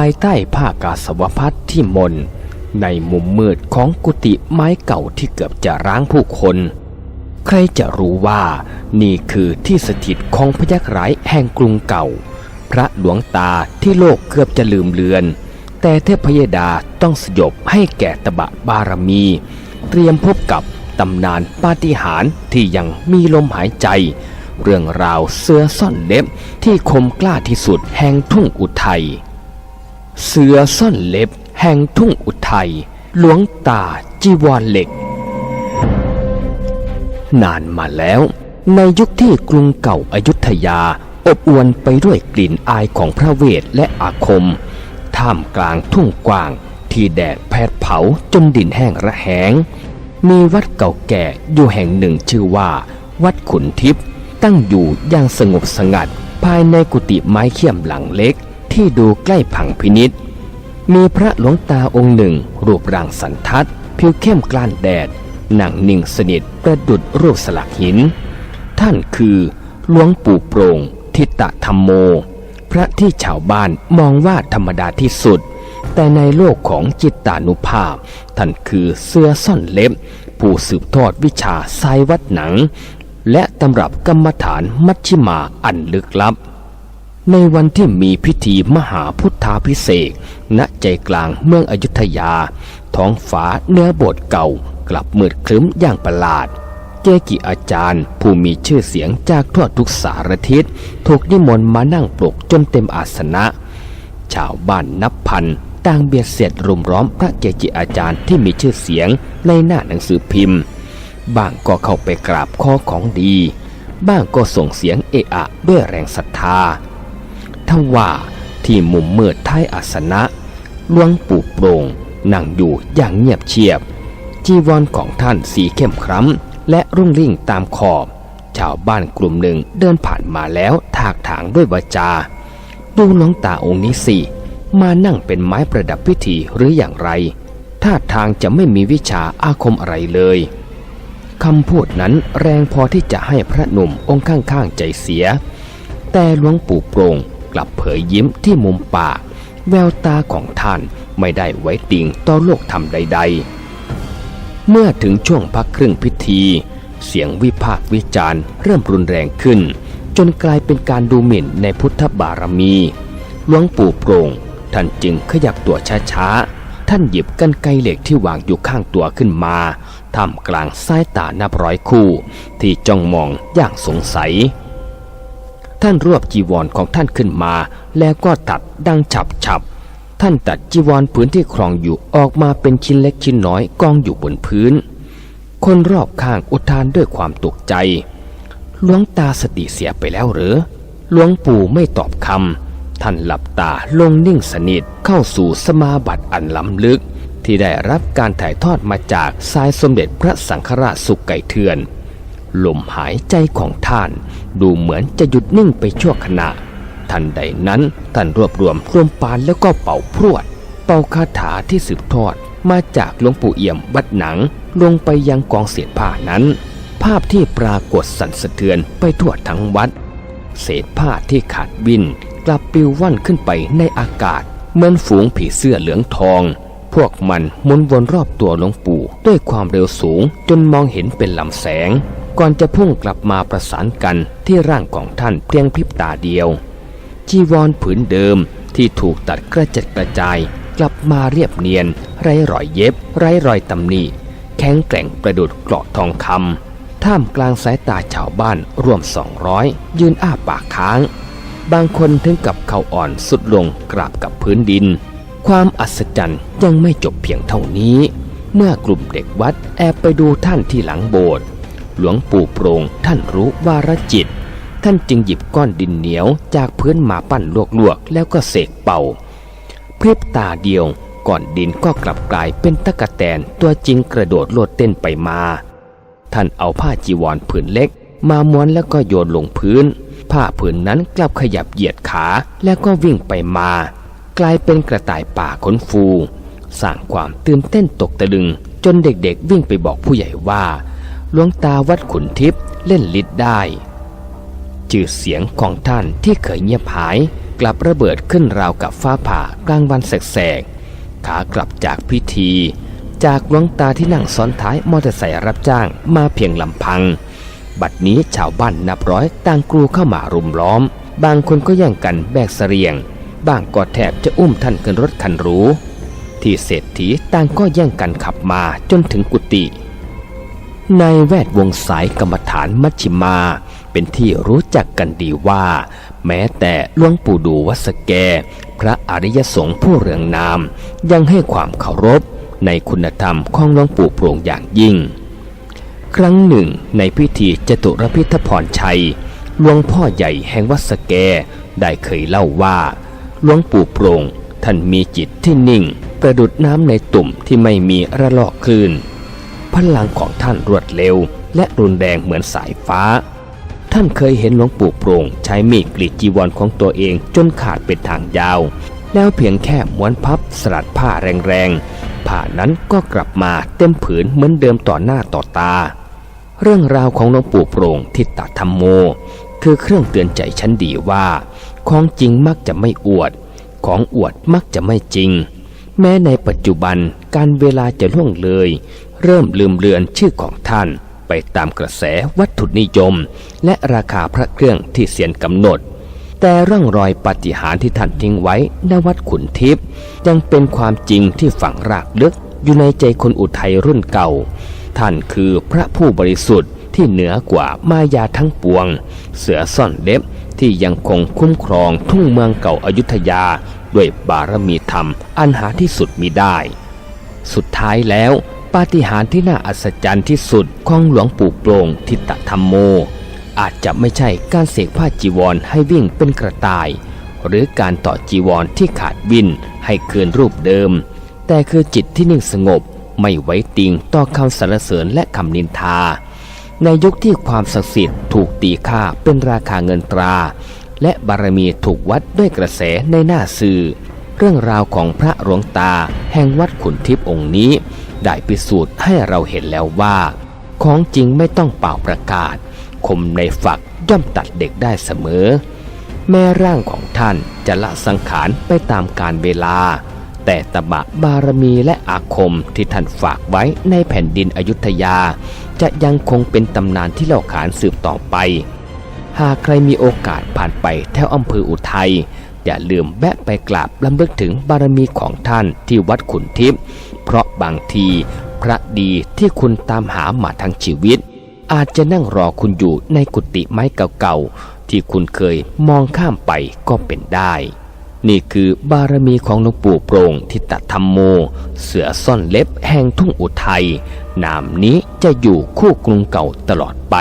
ายใต้ผ้ากาสาวพัดที่มน ในมุมมืดของกุฏิไม้เก่าที่เกือบจะร้างผู้คน ใครจะรู้ว่านี่คือที่สถิตของพยักร้ายแห่งกรุงเก่า พระหลวงตาที่โลกเกือบจะลืมเลือน แต่เทพยดาต้องสยบให้แก่ตบะบารมี เตรียมพบกับตำนานปาฏิหาริย์ที่ยังมีลมหายใจเรื่องราวเสือซ่อนเล็บที่คมกล้าที่สุดแห่งทุ่งอุทัย เสือซ่อนเล็บ แห่งทุ่งอุทัยหลวงตาจีวรเหล็ก นานมาแล้ว ในยุคที่กรุงเก่าอายุทยา อบอวลไปด้วยกลิ่นอายของพระเวทและอาคม ท่ามกลางทุ่งกว้าง ที่แดดแผดเผาจนดินแห้งระแหง มีวัดเก่าแก่อยู่แห่งหนึ่งชื่อว่า วัดขุนทิพย์ตั้งอยู่อย่างสงบสงัดภายในกุฏิไม้เขี้ยมหลังเล็ก ที่ดูใกล้ผังพินิษมีพระหลวงตาองค์หนึ่ง รูปร่างสันทัด ผิวเข้มกล้านแดดนั่งนิ่งสนิทประดุดรูปสลักหิน ท่านคือหลวงปู่โปร่งทิตะธรรมโม พระที่ชาวบ้านมองว่าธรรมดาที่สุด แต่ในโลกของจิตตานุภาพ ท่านคือเสื้อซ่อนเล็บ ผู้สืบทอดวิชาสายวัดหนัง และตำรับกรรมฐานมัชชิมาอันลึกลับ ในวันที่มีพิธีมหาพุทธาพิเศษณใจกลางเมืองอยุธยา ท้องฟ้าเนื้อบสถ์เก่ากลับมืดครึ้มอย่างประหลาดเจกิอาจารย์ ผู้มีชื่อเสียงจากทั่วทุกสารทิศถูกนิมนต์มานั่งปลุกจนเต็มอาสนะ ชาวบ้านนับพันต่างเบียดเสียดรุมล้อมพระเกจิอาจารย์ที่มีชื่อเสียงในหน้าหนังสือพิมพ์ บ้างก็เข้าไปกราบข้อของดี บ้างก็ส่งเสียงเอะอะด้วยแรงศรัทธา ทว่าที่มุมมืดท้ายอาสนะหลวงปู่โปร่งนั่งอยู่อย่างเงียบเชียบ จีวรของท่านสีเข้มคร้ำและรุ่งริ่งตามขอบ ชาวบ้านกลุ่มหนึ่งเดินผ่านมาแล้วถากถางด้วยวาจา ดูหลวงตาองค์นี้สิมานั่งเป็นไม้ประดับพิธีหรืออย่างไรท่าทางจะไม่มีวิชาอาคมอะไรเลยคำพูดนั้นแรงพอที่จะให้พระหนุ่มองค์ข้างๆใจเสีย แต่หลวงปู่โปร่ง กลับเผยยิ้มที่มุมปาก แววตาของท่านไม่ได้ไว้ติ่งต่อโลกธรรมใด ๆ เมื่อถึงช่วงพักครึ่งพิธี เสียงวิพากษ์วิจารณ์เริ่มรุนแรงขึ้น จนกลายเป็นการดูหมิ่นในพุทธบารมีหลวงปู่โปร่งท่านจึงขยับตัวช้าๆ ท่านหยิบกันไกเหล็กที่วางอยู่ข้างตัวขึ้นมาท่ามกลางสายตานับร้อยคู่ ที่จ้องมองอย่างสงสัย ท่านรวบจีวรของท่านขึ้นมา แล้วก็ตัดดังฉับฉับท่านตัดจีวรผืนที่ครองอยู่ออกมาเป็นชิ้นเล็กชิ้นน้อยกองอยู่บนพื้น คนรอบข้างอุทานด้วยความตกใจหลวงตาสติเสียไปแล้วหรือหลวงปู่ไม่ตอบคำท่านหลับตาลงนิ่งสนิทเข้าสู่สมาบัติอันล้ำลึก ที่ได้รับการถ่ายทอดมาจากสายสมเด็จพระสังฆราชสุกไก่เถื่อน ลมหายใจของท่าน ดูเหมือนจะหยุดนิ่งไปชั่วขณะ ทันใดนั้นท่านรวบรวมรวมปานแล้วก็เป่าพรวด เป่าคาถาที่สืบทอดมาจากหลวงปู่เอี่ยมวัดหนังลงไปยังกองเศษผ้านั้น ภาพที่ปรากฏสั่นสะเทือนไปทั่วทั้งวัด เศษผ้าที่ขาดวินกลับปลิวว่อนขึ้นไปในอากาศเหมือนฝูงผีเสื้อเหลืองทอง พวกมันหมุนวนรอบตัวหลวงปู่ด้วยความเร็วสูงจนมองเห็นเป็นลำแสง ก่อนจะพุ่งกลับมาประสานกันที่ร่างของท่านเพียงพริบตาเดียว จีวรผืนเดิมที่ถูกตัดกระจัดกระจาย กลับมาเรียบเนียน ไร้รอยเย็บ ไร้รอยตำหนิแข็งแกร่งประดุดเกราะทองคำท่ามกลางสายตาชาวบ้านรวมสองร้อยยืนอ้าปากค้าง บางคนถึงกับเข่าอ่อนสุดลงกราบกับพื้นดิน ความอัศจรรย์ยังไม่จบเพียงเท่านี้ เมื่อกลุ่มเด็กวัดแอบไปดูท่านที่หลังโบสถ์ หลวงปู่โปรงท่านรู้วาระจิต ท่านจึงหยิบก้อนดินเหนียวจากพื้นมาปั้นลวกๆ แล้วก็เสกเป่า พริบตาเดียวก่อนดินก็กลับกลายเป็นตะกะแตนตัวจริงกระโดดโลดเต้นไปมา ท่านเอาผ้าจีวรผืนเล็ก มาม้วนแล้วก็โยนลงพื้น ผ้าผืนนั้นกลับขยับเหยียดขาแล้วก็วิ่งไปมา กลายเป็นกระต่ายป่าขนฟู สร้างความตื่นเต้นตกตะลึง จนเด็กๆวิ่งไปบอกผู้ใหญ่ว่า หลวงตาวัดขุนทิพย์เล่นฤทธิ์ได้ชื่อเสียงของท่านที่เคยเงียบหายกกลับระเบิดขึ้นราวกับฟ้าผ่ากลางวันแสกๆขากลับจากพิธี จากหลวงตาที่นั่งซ้อนท้ายมอเตอร์ไซค์รับจ้างมาเพียงลำพัง บัดนี้ชาวบ้านนับร้อยต่างกลูเข้ามารุมล้อม บางคนก็แย่งกันแบกเสรียง บางก็แทบจะอุ้มท่านขึ้นรถคันหรูที่เศรษฐีต่างก็แย่งกันขับมาจนถึงกุฏิ ในแวดวงสายกรรมฐานมัชชิมา เป็นที่รู้จักกันดีว่า แม้แต่หลวงปู่ดูวัสแก พระอริยสงฆ์ผู้เรืองนาม ยังให้ความเคารพในคุณธรรมของหลวงปู่โปร่งอย่างยิ่ง ครั้งหนึ่ง ในพิธีจตุรพิธพรชัยหลวงพ่อใหญ่แห่งวัดสแกได้เคยเล่าว่าหลวงปู่โปร่งท่านมีจิตที่นิ่ง ประดุดน้ำในตุ่มที่ไม่มีระลอกคลื่น พลังของท่านรวดเร็ว และรุนแรงเหมือนสายฟ้า ท่านเคยเห็นหลวงปู่โปร่งใช้มีดกรีดจีวรของตัวเองจนขาดเป็นทางยาว แล้วเพียงแค่ม้วนพับสลัดผ้าแรงๆผ้านั้นก็กลับมาเต็มผืนเหมือนเดิมต่อหน้าต่อตา เรื่องราวของหลวงปู่โปร่งทิฏฐธรรมโม คือเครื่องเตือนใจชั้นดีว่า ของจริงมักจะไม่อวด ของอวดมักจะไม่จริงแม้ในปัจจุบันการเวลาจะล่วงเลย เริ่มลืมเลือนชื่อของท่าน ไปตามกระแสวัตถุนิยม และราคาพระเครื่องที่เสียนกำหนด แต่ร่องรอยปฏิหารที่ท่านทิ้งไว้ณวัดขุนทิพย์ยังเป็นความจริงที่ฝังรากลึกอยู่ในใจคนอุทัยรุ่นเก่า ท่านคือพระผู้บริสุทธิ์ที่เหนือกว่ามายาทั้งปวง เสือซ่อนเล็บที่ยังคงคุ้มครองทุ่งเมืองเก่าอายุทยา ด้วยบารมีธรรมอันหาที่สุดมิได้ สุดท้ายแล้ว ปาฏิหาริย์ที่น่าอัศจรรย์ที่สุดของหลวงปู่โปร่งทิตธรรมโม อาจจะไม่ใช่การเสกผ้าจีวรให้วิ่งเป็นกระต่าย หรือการต่อจีวรที่ขาดวินให้เกินรูปเดิม แต่คือจิตที่นิ่งสงบไม่ไว้ติงต่อคำสรรเสริญและคำนินทา ในยุคที่ความศักดิ์สิทธิ์ถูกตีค่าเป็นราคาเงินตรา และบารมีถูกวัดด้วยกระแสในหน้าสื่อ เรื่องราวของพระหลวงตาแห่งวัดขุนทิพย์องค์นี้ ได้พิสูจน์ให้เราเห็นแล้วว่า ของจริงไม่ต้องเป่าประกาศ คมในฝักย่อมตัดเด็กได้เสมอ แม้ร่างของท่านจะละสังขารไปตามการเวลา แต่ตบะบารมีและอาคมที่ท่านฝากไว้ในแผ่นดินอยุธยา จะยังคงเป็นตำนานที่เล่าขานสืบต่อไป หากใครมีโอกาสผ่านไปแถวอำเภออุทัย อย่าลืมแวะไปกราบลำลึกถึงบารมีของท่านที่วัดขุนทิพย์เพราะบางทีพระดีที่คุณตามหามาทั้งชีวิต อาจจะนั่งรอคุณอยู่ในกุฏิไม้เก่าๆ ที่คุณเคยมองข้ามไปก็เป็นได้ นี่คือบารมีของหลวงปู่โปร่งทิตธรรมโม เสือซ่อนเล็บแห่งทุ่งอุทัยนามนี้จะอยู่คู่กรุงเก่าตลอดไป